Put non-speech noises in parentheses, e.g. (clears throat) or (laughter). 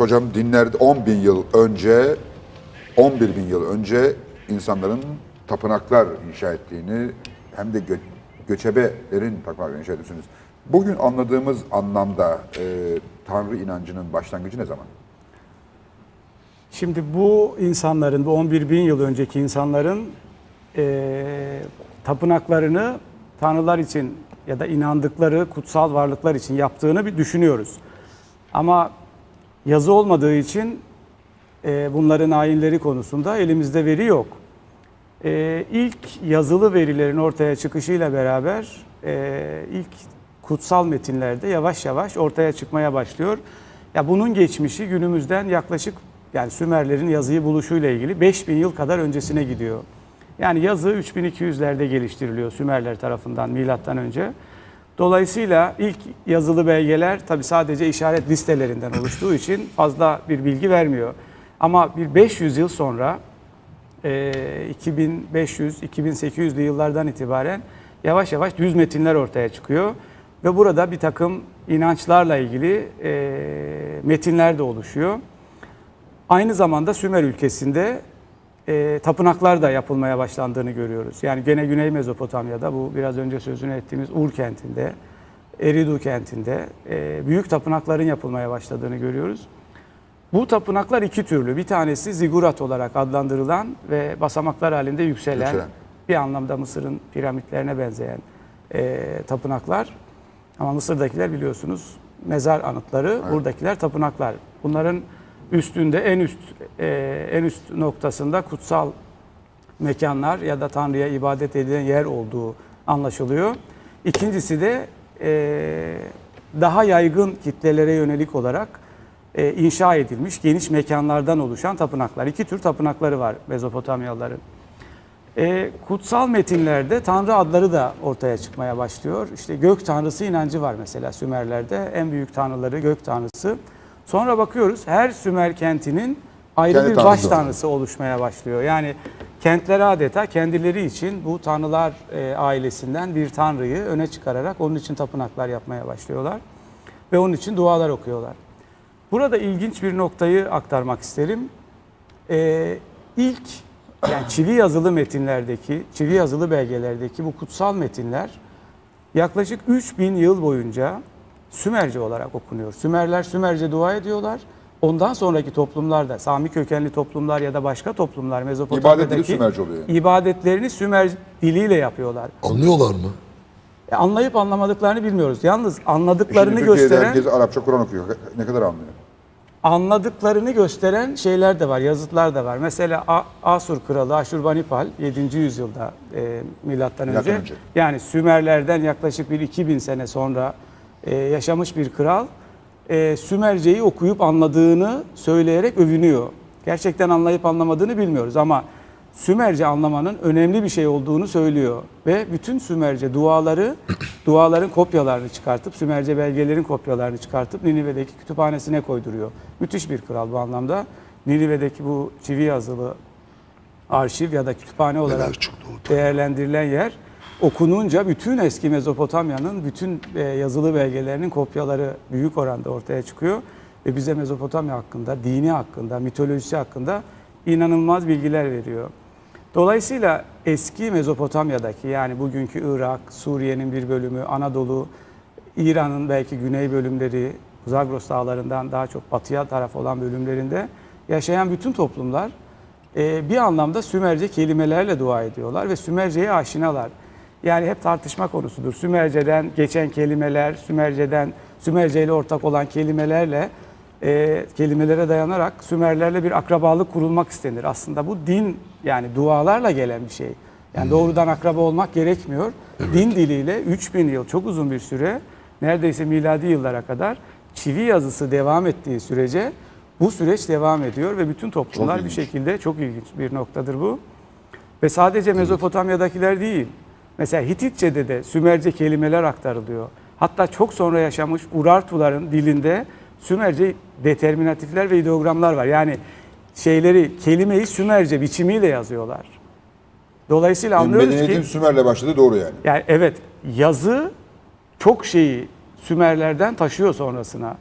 hocam dinlerde 10 bin yıl önce, 11 bin yıl önce insanların tapınaklar inşa ettiğini hem de gö- göçebelerin tapınaklar inşa ediyorsunuz. Bugün anladığımız anlamda e, Tanrı inancının başlangıcı ne zaman? Şimdi bu insanların, bu 11 bin yıl önceki insanların eee, tapınaklarını tanrılar için ya da inandıkları kutsal varlıklar için yaptığını bir düşünüyoruz. Ama yazı olmadığı için eee, bunların ayinleri konusunda elimizde veri yok. Eee ilk yazılı verilerin ortaya çıkışıyla beraber eee, ilk kutsal metinlerde yavaş yavaş ortaya çıkmaya başlıyor. Ya bunun geçmişi günümüzden yaklaşık yani Sümerlerin yazıyı buluşuyla ilgili 5000 yıl kadar öncesine gidiyor. Yani yazı 3200'lerde geliştiriliyor Sümerler tarafından milattan önce. Dolayısıyla ilk yazılı belgeler tabi sadece işaret listelerinden oluştuğu için fazla bir bilgi vermiyor. Ama bir 500 yıl sonra e, 2500-2800'lü yıllardan itibaren yavaş yavaş düz metinler ortaya çıkıyor. Ve burada bir takım inançlarla ilgili e, metinler de oluşuyor. Aynı zamanda Sümer ülkesinde e, tapınaklar da yapılmaya başlandığını görüyoruz. Yani gene Güney Mezopotamya'da bu biraz önce sözünü ettiğimiz Ur kentinde, Eridu kentinde e, büyük tapınakların yapılmaya başladığını görüyoruz. Bu tapınaklar iki türlü. Bir tanesi zigurat olarak adlandırılan ve basamaklar halinde yükselen, Yükselen. bir anlamda Mısır'ın piramitlerine benzeyen e, tapınaklar. Ama Mısır'dakiler biliyorsunuz mezar anıtları, buradakiler tapınaklar. Bunların üstünde en üst e, en üst noktasında kutsal mekanlar ya da Tanrı'ya ibadet edilen yer olduğu anlaşılıyor. İkincisi de e, daha yaygın kitlelere yönelik olarak e, inşa edilmiş geniş mekanlardan oluşan tapınaklar. İki tür tapınakları var Mezopotamyalıların. E, kutsal metinlerde tanrı adları da ortaya çıkmaya başlıyor. İşte gök tanrısı inancı var mesela Sümerlerde. En büyük tanrıları gök tanrısı. Sonra bakıyoruz her Sümer kentinin ayrı Kendi bir baş tanrısı oluşmaya başlıyor. Yani kentler adeta kendileri için bu tanrılar e, ailesinden bir tanrıyı öne çıkararak onun için tapınaklar yapmaya başlıyorlar. Ve onun için dualar okuyorlar. Burada ilginç bir noktayı aktarmak isterim. Ee, ilk yani çivi yazılı metinlerdeki, çivi yazılı belgelerdeki bu kutsal metinler yaklaşık 3000 yıl boyunca Sümerce olarak okunuyor. Sümerler Sümerce dua ediyorlar. Ondan sonraki toplumlarda, Sami kökenli toplumlar ya da başka toplumlar Mezopotamya'daki İbadet dili Sümerce oluyor yani. ibadetlerini Sümer diliyle yapıyorlar. Anlıyorlar mı? E, anlayıp anlamadıklarını bilmiyoruz. Yalnız E anladıklarını Şimdi Türkiye'de gösteren herkes Arapça Kur'an okuyor. Ne kadar anlıyor? anladıklarını gösteren şeyler de var, yazıtlar da var. Mesela A- Asur kralı Aşurbanipal 7. yüzyılda e, milattan önce, Milattan önce. yani Sümerlerden yaklaşık bir 2000 sene sonra e, yaşamış bir kral e, Sümerceyi okuyup anladığını söyleyerek övünüyor. Gerçekten anlayıp anlamadığını bilmiyoruz ama Sümerce anlamanın önemli bir şey olduğunu söylüyor ve bütün Sümerce duaları (clears throat) duaların kopyalarını çıkartıp Sümerce belgelerin kopyalarını çıkartıp Ninive'deki kütüphanesine koyduruyor. Müthiş bir kral bu anlamda. Ninive'deki bu çivi yazılı arşiv ya da kütüphane olarak değerlendirilen yer okununca bütün eski Mezopotamya'nın bütün e, yazılı belgelerinin kopyaları büyük oranda ortaya çıkıyor ve bize Mezopotamya hakkında, dini hakkında, mitolojisi hakkında inanılmaz bilgiler veriyor. Dolayısıyla eski Mezopotamya'daki yani bugünkü Irak, Suriye'nin bir bölümü, Anadolu, İran'ın belki güney bölümleri, Zagros dağlarından daha çok batıya taraf olan bölümlerinde yaşayan bütün toplumlar e, bir anlamda Sümerce kelimelerle dua ediyorlar ve Sümerce'ye aşinalar. Yani hep tartışma konusudur. Sümerce'den geçen kelimeler, Sümerce'den Sümerce ile ortak olan kelimelerle e, kelimelere dayanarak Sümerlerle bir akrabalık kurulmak istenir. Aslında bu din yani dualarla gelen bir şey. Yani doğrudan akraba olmak gerekmiyor. Din diliyle 3000 yıl çok uzun bir süre neredeyse miladi yıllara kadar çivi yazısı devam ettiği sürece bu süreç devam ediyor ve bütün toplumlar bir şekilde çok ilginç bir noktadır bu. Ve sadece Mezopotamya'dakiler değil. Mesela Hititçe'de de Sümerce kelimeler aktarılıyor. Hatta çok sonra yaşamış Urartuların dilinde Sümerce determinatifler ve ideogramlar var. Yani şeyleri, kelimeyi Sümerce biçimiyle yazıyorlar. Dolayısıyla Yani anlıyoruz medeniyetin ki Sümer'le başladı doğru yani. yani evet yazı çok şeyi Sümerlerden taşıyor sonrasına.